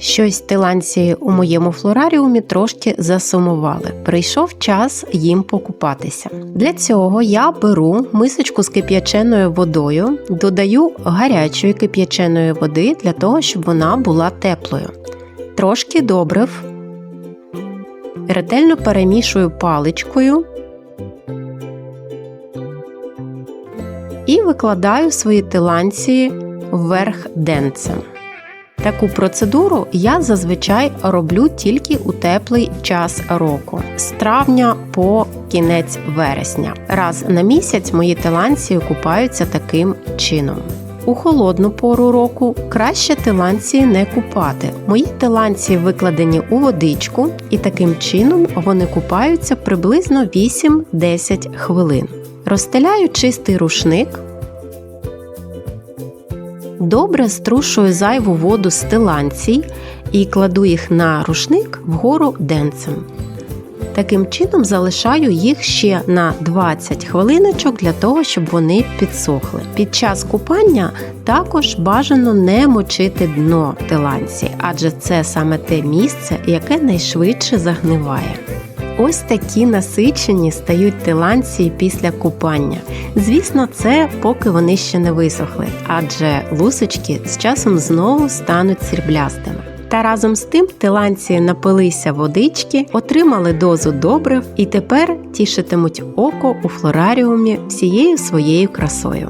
Щось тиланці у моєму флораріумі трошки засумували. Прийшов час їм покупатися. Для цього я беру мисочку з кип'яченою водою, додаю гарячої кип'яченої води для того, щоб вона була теплою. Трошки добрив, ретельно перемішую паличкою і викладаю свої тиланці вверх денцем. Таку процедуру я зазвичай роблю тільки у теплий час року з травня по кінець вересня. Раз на місяць мої тиланці купаються таким чином. У холодну пору року краще тиланці не купати. Мої тиланці викладені у водичку, і таким чином вони купаються приблизно 8-10 хвилин. Розстеляю чистий рушник. Добре струшую зайву воду з тиланцій і кладу їх на рушник вгору денцем. Таким чином залишаю їх ще на 20 хвилиночок для того, щоб вони підсохли. Під час купання також бажано не мочити дно тиланці, адже це саме те місце, яке найшвидше загниває. Ось такі насичені стають тиланці після купання. Звісно, це поки вони ще не висохли, адже лусочки з часом знову стануть сріблястими. Та разом з тим тиланці напилися водички, отримали дозу добрив і тепер тішитимуть око у флораріумі всією своєю красою.